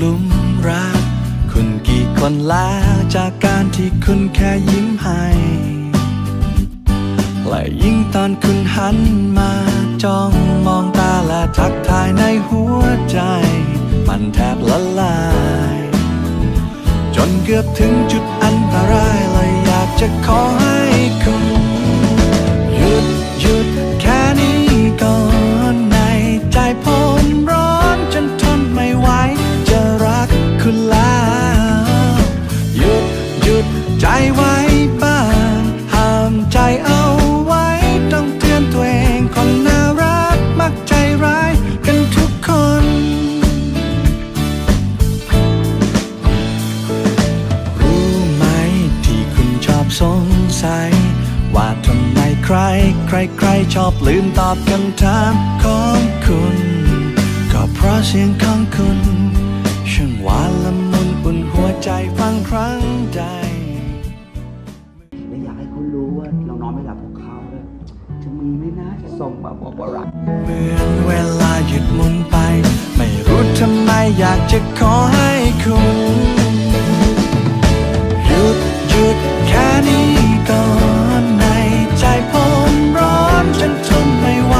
ลุมรัก คุณกี่คนแล้วจากการที่คุณแค่ยิ้มให้และยิ่งตอนคุณหันมาจ้องมองตาและทักทายในหัวใจ มันแทบละลาย จนเกือบถึงจุดอันตรายเลยอยากจะขอ ไว้บ้างห้ามใจเอาไว้ ต้องเตือนตัวเองคนน่ารักมักใจร้ายกันทุกคน รู้ไหมที่คุณชอบสงสัย ว่าทำไมใคร ใครใครชอบลืมตอบคำถามของคุณ ก็เพราะเสียงของคุณ ส่งมาบอกว่ารักเหมือนเวลาหยุดหมุนไป ไม่รู้ทำไมอยากจะขอให้คุณหยุดหยุดแค่นี้ก่อนในใจผมร้อนจนทนไม่ไหว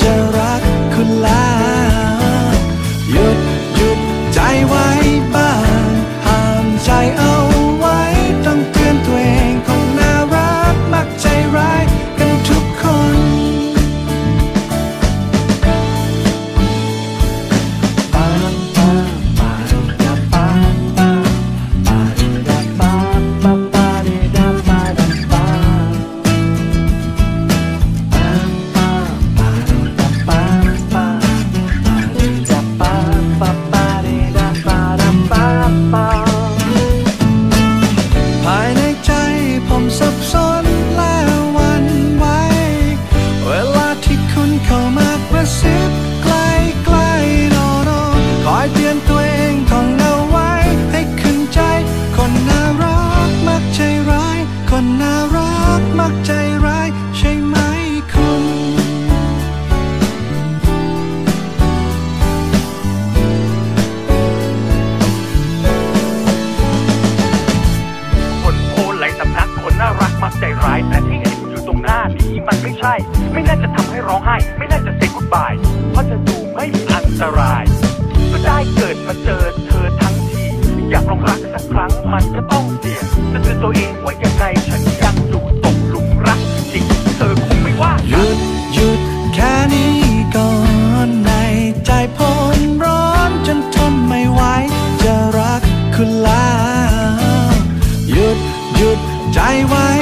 จะรักคุณแล้วหยุดหยุดใจไว้บ้างห้ามใจ กมักใจร้ายใช่ไหมคุณ คนโพหลายสำนักคนน่ารักมักใจร้าย แต่ที่เห็นอยู่ตรงหน้านี้มันไม่ใช่ ไม่น่าจะทำให้ร้องไห้ ไม่น่าจะเซ็กกุดบาย เพราะจะดูไม่อันตราย ก็ได้เกิดมาเจอเธอทั้งที อยากลองรักสักครั้งมันก็ต้องเสี่ยงจะเตือนตัวเองไว้ยังไงฉัน 爱湾。